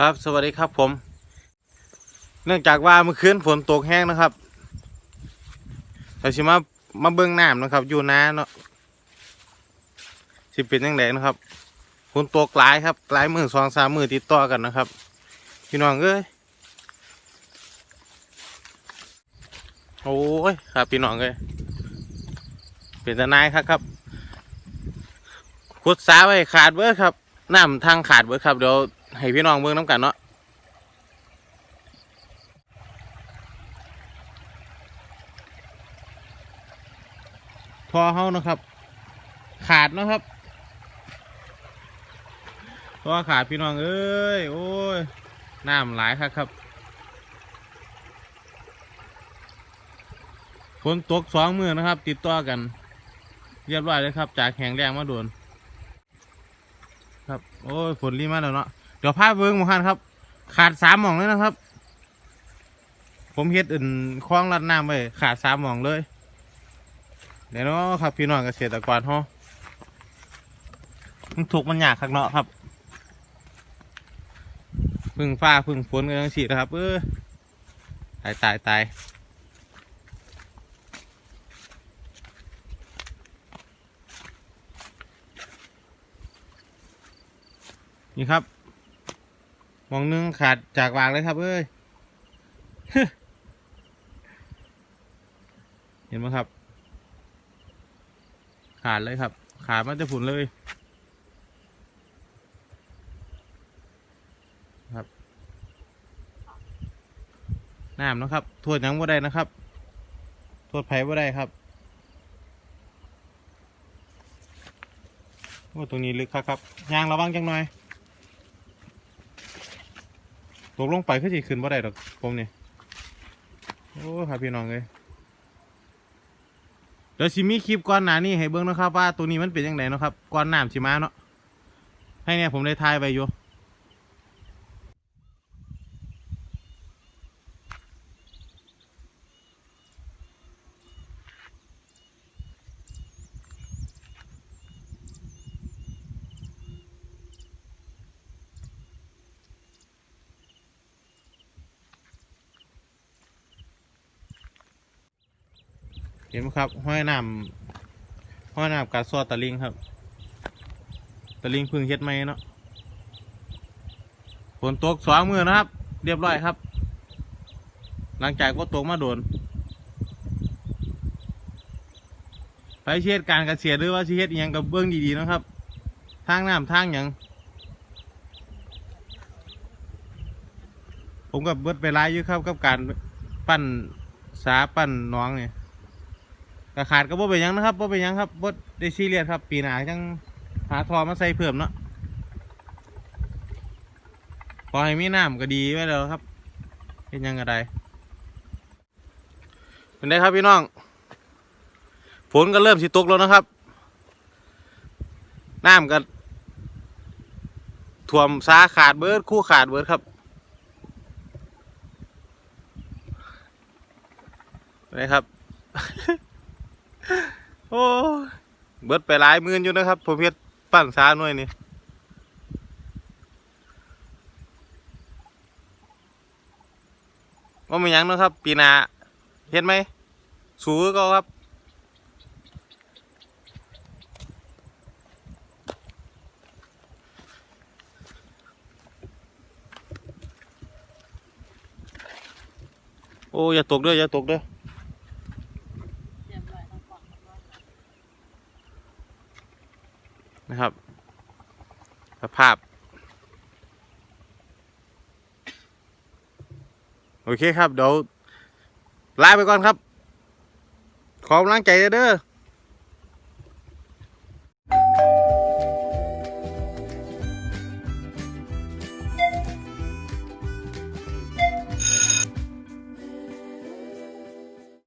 ครับสวัสดีครับผม เนื่องจากว่าเมื่อคืนฝนตกแห้งนะครับเราชิมามาเบิ้องน้ำนะครับ อยู่น้าเนาะสิเป็นยังไงนะครับฝนตกหลายครับหลายมือสองสามมือติดต่อกันนะครับ พี่น้องเอ้ยโอ้ยครับพี่น้องเอ้ยเป็นทนายครับครับขุดสาไว้ขาดเบิดครับน้ำทางขาดเบิดครับเดี๋ยว ให้พี่น้องเบิ้งน้ำกันเนาะพอเขานะครับ ขาดนะครับเพราะว่าขาดพี่น้องเอ้ยโอ้ยน้ำหลายครับครับฝนตกสองมือนะครับ ติดต่อกัน เรียบร้อยเลยครับ จากแข็งแรงมาโดนครับ โอ้ยฝนรีมาแล้วเนาะ ดี๋ยวพาเบิ้งหมาคันครับ ขาดสามหม่องเลยนะครับ ผมเฮ็ดอื่นคล้องรัดน้ำไปขาดสามหม่องเลยเดี๋ยวเนาะครับ พี่น้องเกษตรกรฮามันถูกมันยากคักเนาะครับพึ่งฟ้าพึ่งฝนกันจังซี่นะครับ เออตายตายตายนี่ครับ มองหนึงขาดจากวางเลยครับเอ้ยเห็นไหมครับ ขาดเลยครับ ขาดมันจะผุนเลย ครับน้ำนะครับทษหยังบ่ได้นะครับโทษไผ่บ่ได้ครับโอ้ตรงนี้ลึกครับครับยางระวังจังหน่อย ตกลงไปคือสิขึ้นบ่ได้ดอกผมนี่โอ้ครับพี่น้องเลยเดี๋ยวชิมีคลิปก่อนหน้านี้ให้เบิ้งนะครับว่าตัวนี้มันเป็นยังไงนะครับก่อนน้ำชิมาเนาะให้เนี่ยผมได้ทายไปอยู่ เห็นไหมครับห้อยน้ำห้อยน้ำกัดซอตะลิงครับ ตะลิงพึ่งเฮ็ดไหมเนาะฝนตกสองมือนะครับ เรียบร้อยครับ หลังจากก็ตกมาโดนไปเช็ดการเกษตรหรือว่าเฮ็ดยังกับเบื้องดีๆนะครับ ทางน้ำทางยังผมกับเบิดไปร้ายอยู่ครับกับการปั้นสาปั้นน้องเนี่ย กระขาดก็บ่เป็นยังนะครับบ่เป็นยังครับบ่ได้ซีเรียสครับ ปีหนาจังหาทอมาใส่เพิ่มเนาะพอให้มีน้ำก็ดีไว้แล้วครับ เป็นยังก็ไดเป็นไงครับพี่น้องฝนก็เริ่มสิตกแล้วนะครับน้ำก็ท่วมสาขาดเบิร์ดคู่ขาดเบิร์ดครับเป็นไงครับ โอ้เบิดไปหลายมื่นอยู่นะครับผมเฮ็ดปั้นสาหน่วยนี่ว่ามียังนะครับ ปีนาเฮ็ดไหม สูก็ครับ โอ้อย่าตกเด้ออย่าตกเด้อ นะครับ สภาพ โอเคครับ เดี๋ยวลาไปก่อนครับ ขอกำลังใจเด้อ